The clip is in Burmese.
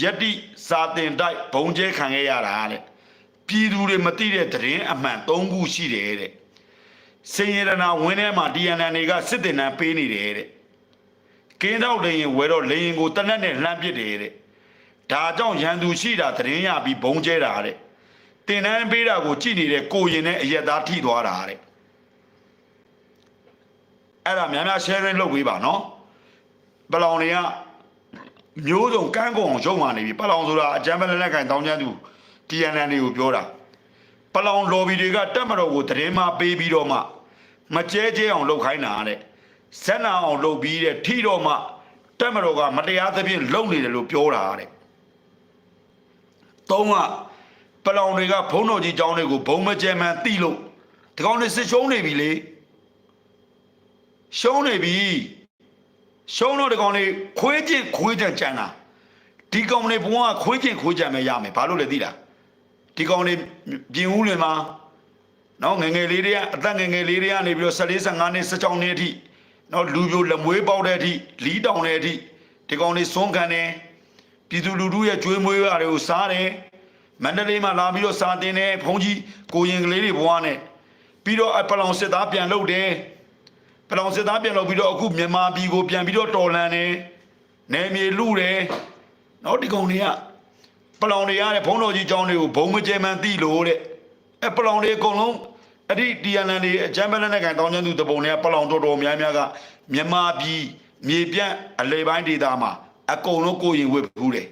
ယတ္တိစာတင်တိုက်ဘုံကျဲခံခဲ့ရတာတဲ့ပြည်သူတွေမသိတဲ့သတင်းအမှန်၃ခုရှိတယ်တဲ့စင်ရတနာဝင်းထဲမှာ DNA တွေကစစ်တင်နှံပေးနေတယ်တဲ့ကင်းတော့လေရင်ဝဲတော့လေရင်ကိုတနက်နဲ့လှမ်းပစ်တယ်တဲ့ဒါကြောင့်ရန်သူရှိတာသတင်းရပြီးဘုံကျဲတာတဲ့တင်နှံပေးတာကိုကြည့်နေတဲ့ကိုရင်နဲ့အရက်သားထိသွားတာတဲ့အဲ့ဒါများများ sharing လုပ်ပေးပါနော်ပလောင်တွေက မျိုးစုံကန်းကုံအောင်ရုံမာနေပြီပလောင်ဆိုတာအကြမ်းဖက်လက်နက်ကိုင်တောင်းကျမ်းသူ TNN တွေကိုပြောတာပလောင် lobby တွေကတက်မတော်ကိုတရင်မပေးပြီးတော့မှမကျဲကျဲအောင်လုပ်ခိုင်းတာတဲ့ဇက်နာအောင်လုပ်ပြီးတဲ့ထိတော့မှတက်မတော်ကမတရားသဖြင့်လုပ်နေတယ်လို့ပြောတာတဲ့သုံးကပလောင်တွေကဘုံတော်ကြီးကျောင်းတွေကိုဘုံမကျဲမှန်တိလို့ဒီကောင်တွေစစ်ရှုံးနေပြီလေရှုံးနေပြီ ရှုံးတော့ဒီကောင်လေးခွေးချင်းခွေးချင်ကြံတာဒီကောင်လေးဘုံကခွေးချင်းခွေးချင်ပဲရမယ်ဘာလို့လဲသိလားဒီကောင်လေးပြင်ဦးလွင်မှာနော်ငယ်ငယ်လေးတွေကအသက်ငယ်ငယ်လေးတွေကနေပြီးတော့14 15နှစ်16နှစ်အထိနော်လူပြိုလက်မွေးပေါက်တဲ့အထိလီးတောင်တဲ့အထိဒီကောင်လေးစွန့်ခံတယ်ပြည်သူလူထုရဲ့ကြွေးမွေးရတယ်ကိုစားတယ်မန္တလေးမှာလာပြီးတော့စာတင်တယ်ဘုံကြီးကိုရင်ကလေးတွေဘွားနဲ့ပြီးတော့အပလောင်စစ်သားပြန်လုပ်တယ် ပလောင်စစ်သားပြန်လုပ်ပြီးတော့အခုမြန်မာပြည်ကိုပြန်ပြီးတော့တော်လန်နေနယ်မြေလူတယ်နော်ဒီကောင်တွေကပလောင်တွေရတဲ့ဘုံတော်ကြီးကျောင်းတွေကိုဘုံမကျဲမှန်တိလို့တဲ့အပလောင်တွေအကုန်လုံးအဲ့ဒီဒီယန်လန်တွေအချမ်းပလက်နဲ့ကန်တောင်းကျမ်းသူတပုံတွေကပလောင်တော်တော်များများကမြန်မာပြည်မြေပြန့်အလေပိုင်းဒေသမှာအကုန်လုံးကိုရင်ဝစ်ဘူးတယ်